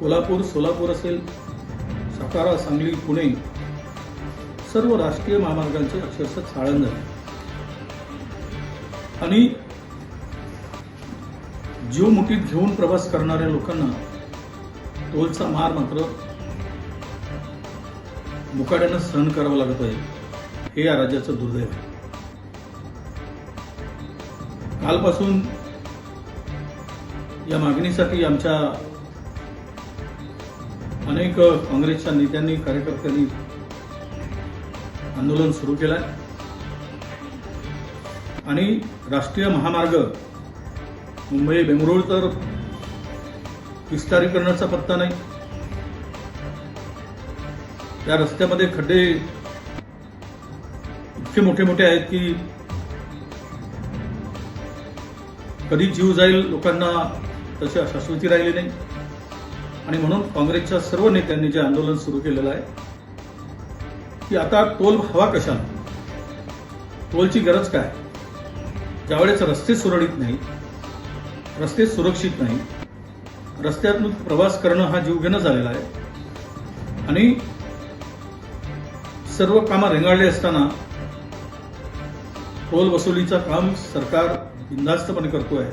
कोल्हापूर सोलापूर असेल सातारा सांगली पुणे सर्व राष्ट्रीय महामार्गांचे अक्षरशः चाळण झाले. आणि जीव मुठीत घेऊन प्रवास करणाऱ्या लोकांना टोलचा मार मात्र मुकाट्यानं सहन करावं लागत आहे. हे या राज्याचं दुर्दैव आहे. कालपासून या मागणीसाठी आमच्या अनेक काँग्रेसच्या नेत्यांनी कार्यकर्त्यांनी आंदोलन सुरू केलं आहे आणि राष्ट्रीय महामार्ग मुंबई बेंगळूर तर विस्तारीकरणाचा पत्ता नाही. त्या रस्त्यामध्ये खड्डे इतके मोठे मोठे आहेत की कधी जीव जाईल लोकांना तशी शाश्वती राहिली नाही. आणि म्हणून काँग्रेसच्या सर्व नेत्यांनी जे आंदोलन सुरू केलेलं आहे की आता टोल हवा कशाला? टोलची गरज काय? ज्यावेळेस रस्ते सुरळीत नाही रस्ते सुरक्षित नाही रस्त्यातून प्रवास करणं हा जीवघेणं झालेला आहे. आणि सर्व कामं रेंगाळले असताना टोल वसुलीचं काम सरकार बिनधास्तपणे करतोय.